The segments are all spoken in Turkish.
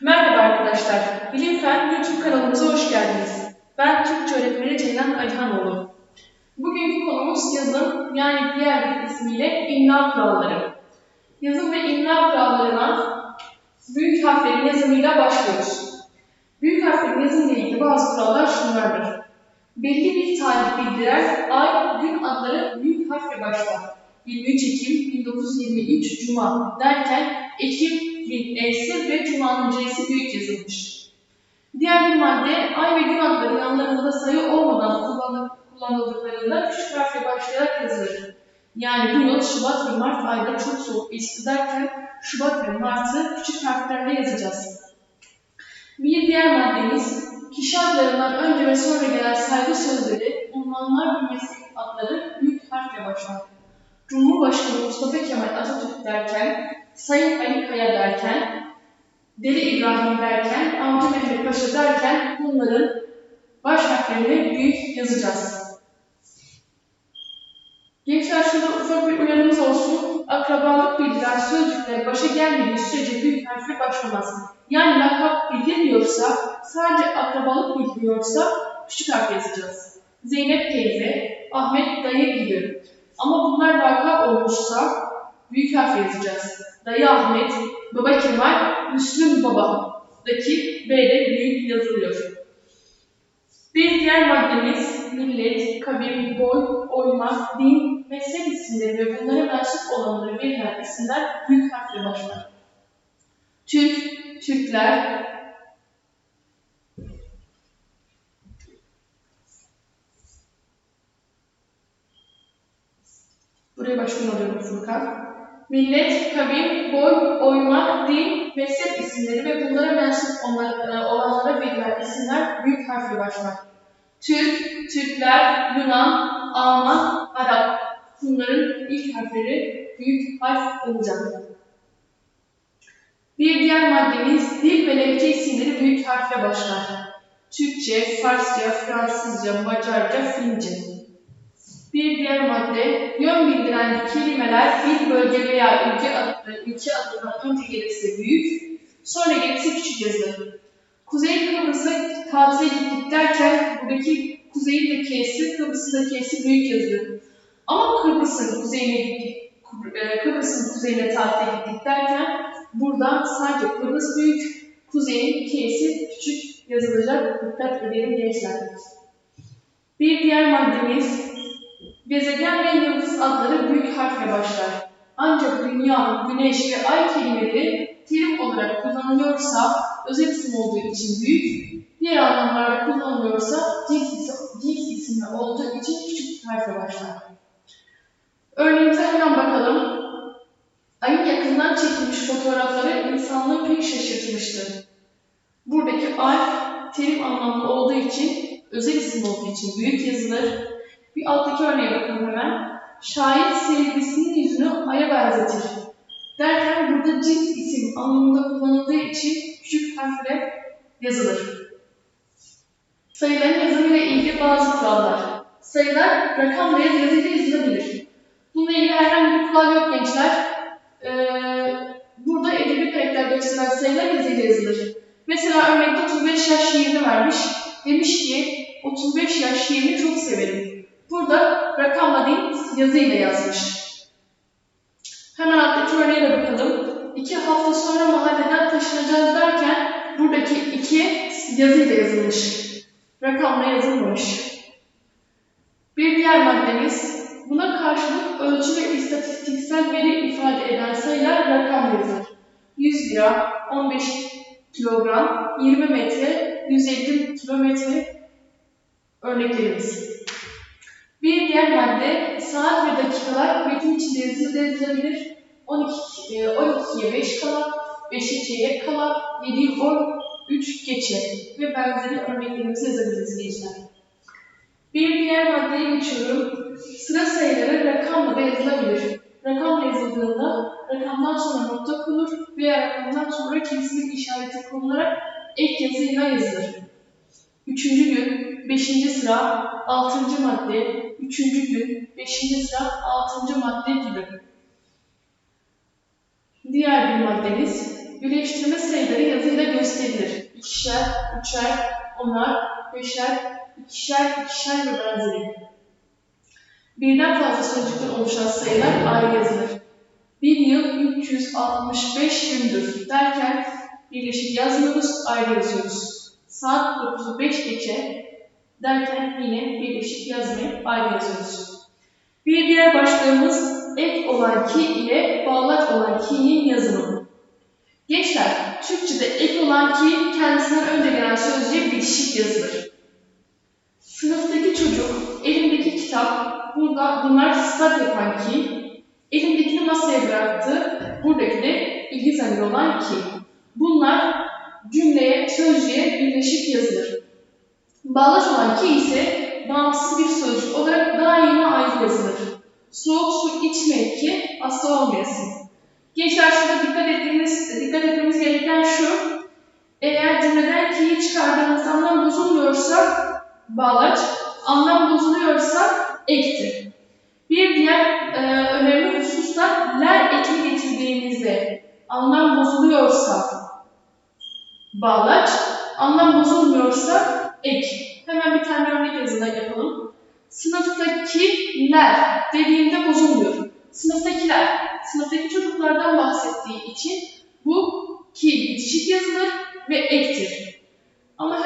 Merhaba arkadaşlar, Bilim Fen YouTube kanalımıza hoş geldiniz. Ben Türkçe öğretmeni Ceylan Alihanoğlu. Bugünkü konumuz yazım, yani diğer bir ismiyle imla kuralları. Yazım ve imla kurallarına büyük harflerin yazımıyla başlıyoruz. Büyük harflerin yazımıyla ilgili bazı kurallar şunlardır. Belli bir tarih bildiren ay, gün adları büyük harfle başlar. 23 Ekim 1923 Cuma derken Ekim'in E'si ve Cuma'nın C'si büyük yazılmış. Diğer bir madde ay ve gün adları yanlarında sayı olmadan kullanı- kullanıldıklarında küçük harfle başlayarak yazılır. Yani bu yıl Şubat ve Mart ayda çok soğuk geçti derken Şubat ve Mart'ı küçük harflerle yazacağız. Bir diğer maddemiz kişi adlarından önce ve sonra gelen saygı sözleri, unvanlar ve meslek adları büyük harfle başlar. Cumhurbaşkanı Mustafa Kemal Atatürk derken, Sayın Ali Kaya derken, Deli İbrahim derken, Avcı Mehmet Paşa derken bunların baş harflerini büyük yazacağız. Gençler şurada ufak bir uyarımız olsun. Akrabalık bildiren sözcükler başa gelmediği sürece büyük harfle başlamaz. Yani lakap bildirmiyorsa, sadece akrabalık bildiriyorsa küçük harf yazacağız. Zeynep teyze, Ahmet dayı gibi. Ama bunlar lakap olmuşsa büyük harf yazacağız. Dayı Ahmet, Baba Kemal, Müslüm Baba'daki B'de büyük yazılıyor. Bir diğer maddemiz millet, kabir, boy, oymak, din, meslek isimleri ve bunlara mensup olanları verilen isimler büyük harfle başlar. Türk, Türkler, Buraya başkan alıyorum Furkan. Millet, kabir, boy, oymak, din, meslek isimleri ve bunlara mensup olan- olanlara verilen isimler büyük harfle başlar. Türk, Türkler, Yunan, Alman, Arap. Bunların ilk harfleri büyük harf olacak. Bir diğer maddemiz dil ve lehçe isimleri büyük harfle başlar. Türkçe, Farsça, Fransızca, Macarca, Fince. Bir diğer madde, yön bildiren kelimeler bir bölge veya ülke, adı, ülke adından önce gelirse büyük, sonra gelirse küçük yazılır. Kuzey Kıbrıs'a tatile gittik derken buradaki kuzeyin de K'si, Kıbrıs'ın da K'si büyük yazılır. Ama Kıbrıs'ın kuzeyine gittik, e, Kıbrıs'ın kuzeyine tatile gittik derken burada sadece Kıbrıs büyük, kuzeyin K'si küçük yazılacak. Dikkat edelim gençler. Bir diğer maddemiz Gezegen ve yıldız adları büyük harfle başlar. Ancak dünya, güneş ve ay kelimeleri terim olarak kullanılıyorsa özel isim olduğu için büyük, diğer anlamlarda kullanılıyorsa cins, isi- cins isimli olduğu için küçük harfle başlar. Örneğimize hemen bakalım. Ayın yakından çekilmiş fotoğrafları insanlığı pek şaşırtmıştı. Buradaki ay terim anlamlı olduğu için, özel isim olduğu için büyük yazılır. Bir alttaki örneğe bakalım hemen. Şair sevgilisinin yüzünü aya benzetir. Derken burada cins isim anlamında kullanıldığı için küçük harfle yazılır. Sayıların yazımıyla ilgili bazı kurallar. Sayılar rakam veya yazıyla yazılabilir. Bununla ilgili herhangi bir kural yok gençler. Ee, burada edebi karakter gösteren sayılar yazıyla yazılır. Mesela örnekte 35 yaş şiirini vermiş. Demiş ki 35 yaş şiirini çok severim. Burada rakamla değil yazıyla yazmış. Hemen alttaki örneğe de bakalım. İki hafta sonra mahalleden taşınacağız derken buradaki iki yazıyla yazılmış. Rakamla yazılmamış. Bir diğer maddemiz buna karşılık ölçü ve istatistiksel veri ifade eden sayılar rakam yazılır. 100 lira, 15 kilogram, 20 metre, 150 kilometre örneklerimiz. Bir diğer madde saat ve dakikalar metin içinde yazılı yazılabilir. 12, e, 12'ye 5 kala, 5'e çeyrek kala, 7'ye 10, 3 geçe ve benzeri örneklerimizi yazabiliriz gençler. Bir diğer maddeye geçiyorum. Sıra sayıları rakamla da yazılabilir. Rakamla yazıldığında rakamdan sonra nokta konur veya rakamdan sonra kesinlik işareti konularak ek yazıyla yazılır. Üçüncü gün, beşinci sıra, altıncı madde, üçüncü gün, beşinci sıra, altıncı madde gibi. Diğer bir maddemiz, birleştirme sayıları yazıyla gösterilir. üçer, onar, beşer, ikişer, ikişer ve benzeri. Birden fazla sözcükten oluşan sayılar ayrı yazılır. Bir yıl 365 gündür derken birleşik yazmıyoruz, ayrı yazıyoruz. Saat 9'u 5 geçe derken yine birleşik ayrı. Bir diğer başlığımız ek olan ki ile bağlaç olan ki'nin yazımı. Gençler, Türkçe'de ek olan ki kendisinden önce gelen sözcüğe bitişik yazılır. Sınıftaki çocuk, elimdeki kitap, burada bunlar stat yapan ki, elimdekini masaya bıraktı, buradaki de ilgi zamiri olan ki. Bunlar cümleye, sözcüğe birleşik yazılır. Bağlaç olan ki ise bağımsız bir sözcük olarak daima ayrı yazılır. Soğuk su içmek ki hasta olmayasın. Gençler şurada dikkat etmemiz, dikkat etmemiz gereken şu. Eğer cümleden ki'yi çıkardığımız anlam bozulmuyorsa bağlaç, anlam bozuluyorsa ektir. Bir diğer e, önemli husus da ler ekini getirdiğimizde anlam bozuluyorsa bağlaç, anlam bozulmuyorsa ek. Hemen bir tane örnek yazıda yapalım. Sınıftakiler dediğimde bozulmuyor. Sınıftakiler, sınıftaki çocuklardan bahsettiği için bu ki bitişik yazılır ve ektir. Ama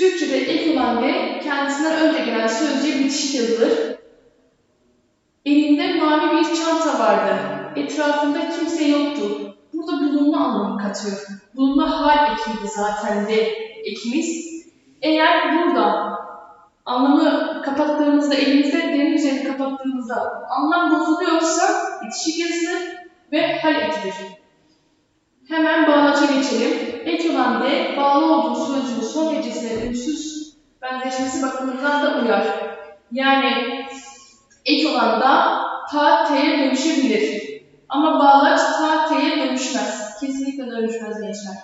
Türkçe'de ek olan D kendisinden önce gelen sözcüğe bitişik yazılır. Elinde mavi bir çanta vardı. Etrafında kimse yoktu. Burada bulunma anlamı katıyor. Bulunma hal ekiydi zaten de ekimiz. Eğer burada anlamı kapattığımızda, elimizde derin üzerine kapattığımızda anlam bozuluyorsa bitişik yazılır ve hal ekidir. Hemen bağlaça geçelim. Ek olan D, bağlı olduğu sözcüğün son hecesine ünsüz benzeşmesi bakımından da uyar. Yani ek olan da ta t'ye dönüşebilir. Ama bağlaç ta t'ye dönüşmez. Kesinlikle dönüşmez gençler.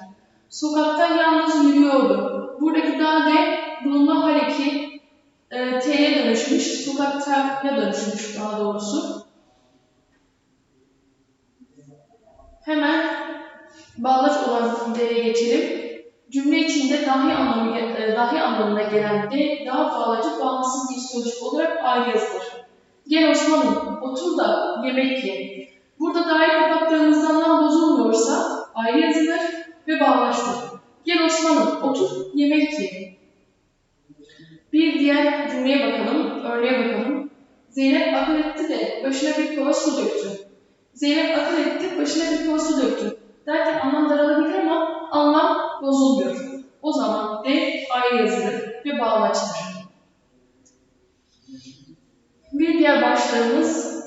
Sokakta yalnız yürüyordu. Buradaki da de bulunma hareki e, t'ye dönüşmüş. Sokakta ne dönüşmüş daha doğrusu. Dahi, anlamı, e, dahi anlamına gelen D, daha bağlacı bağımsız bir sözcük olarak ayrı yazılır. Gel Osman'ım, otur da yemek ye. Burada dahi diğer başlığımız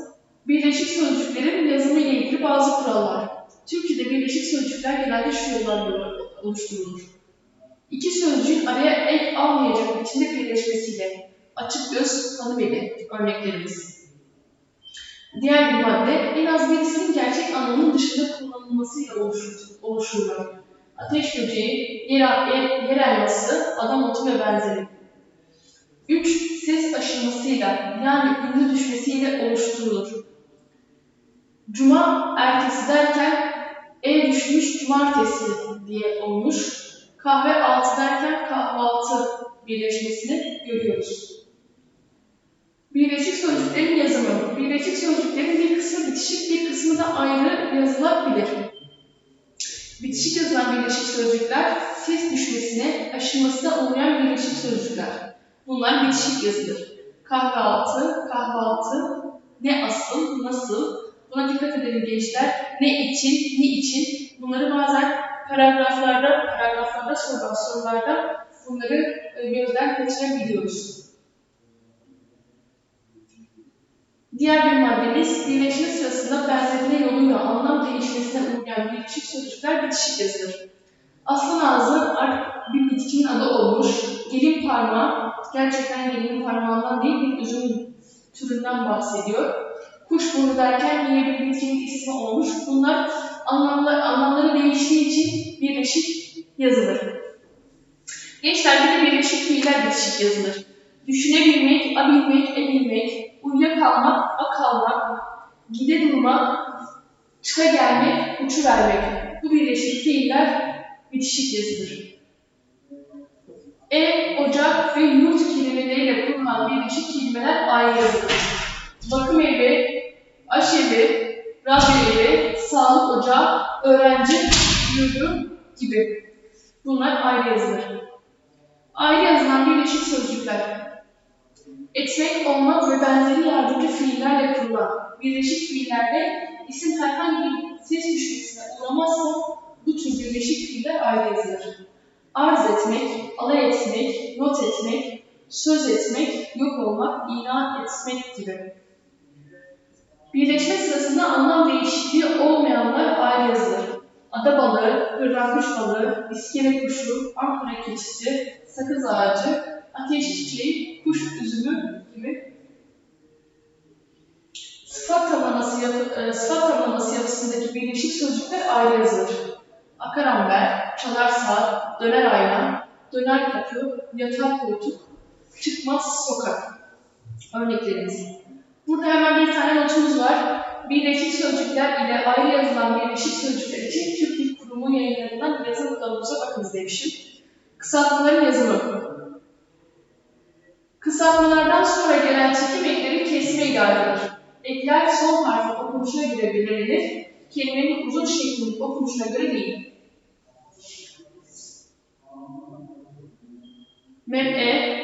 birleşik sözcüklerin yazımı ile ilgili bazı kurallar. Türkçe'de birleşik sözcükler genelde şu yollarla oluşturulur. İki sözcüğün araya ek almayacak biçimde birleşmesiyle açık göz tanımeli örneklerimiz. Diğer bir madde, en az birisinin gerçek anlamının dışında kullanılmasıyla oluşur. Ateş böceği, yer, yer, yer elması, adam otu ve benzeri. 3. Ses aşılmasıyla yani ünlü düşmesiyle oluşturulur. Cuma ertesi derken ev düşmüş cumartesi diye olmuş. Kahve altı derken kahvaltı birleşmesini görüyoruz. Birleşik sözcüklerin yazımı. Birleşik sözcüklerin bir kısmı bitişik, bir kısmı da ayrı yazılabilir. Bitişik yazılan birleşik sözcükler ses düşmesine, aşılmasına uğrayan birleşik sözcükler. Bunlar bitişik yazılır. Kahvaltı, kahvaltı, ne asıl, nasıl. Buna dikkat edelim gençler. Ne için, ne için. Bunları bazen paragraflarda, paragraflarda sorulan sorularda bunları e, gözden kaçırabiliyoruz. Diğer bir maddemiz, birleşme sırasında benzetme yoluyla anlam değişmesine uğrayan bitişik sözcükler bitişik yazılır. Aslan ağzı artık bir bitkinin adı olmuş. Gelin parmağı, gerçekten gelin parmağından değil bir üzüm türünden bahsediyor. Kuş burnu derken yine bir bitkinin ismi olmuş. Bunlar anlam yazılır. Gençler bir de birleşik fiiller bitişik yazılır. Düşünebilmek, abilmek, ebilmek, uyuyakalmak, akalmak, gide durmak, çıka gelmek, uçuvermek. Bu birleşik fiiller bitişik yazılır. Ev, ocak ve yurt kelimeleriyle kurulan birleşik kelimeler ayrı yazılır. Bakım evi, aşevi, radyo evi, sağlık ocağı, öğrenci yurdu gibi. Bunlar ayrı yazılır. Ayrı yazılan birleşik sözcükler. Etmek, olmak ve benzeri yardımcı fiillerle kurulan birleşik fiillerde isim herhangi bir ses düşmesine uğramazsa bu tür birleşik fiiller ayrı yazılır. Arz etmek, alay etmek, not etmek, söz etmek, yok olmak, ilan etmek gibi. Birleşme sırasında anlam değişikliği olmayanlar ayrı yazılır. Ada balığı, hırdanmış balığı, iskele kuşu, ankara keçisi, sakız ağacı, ateş çiçeği, kuş üzümü gibi. Sıfat tamlaması, yapı, e, sıfat tamlaması yapısındaki birleşik sözcükler ayrı yazılır. Akaramber, çalar saat, döner ayna, döner kapı, yatar koltuk, çıkmaz sokak. Örneklerimiz. Burada hemen bir tane notumuz var. Birleşik sözcükler ile ayrı yazılan birleşik sözcükler için Türk Dil Kurumu yayınlarından yazım kılavuza bakınız demişim. Kısaltmaların yazımı. Kısaltmalardan sonra gelen çekim ekleri kesme ayrılır. Ekler son harfin okunuşuna göre belirlenir. Kelimenin uzun şeklinin okunuşuna göre değil. Men af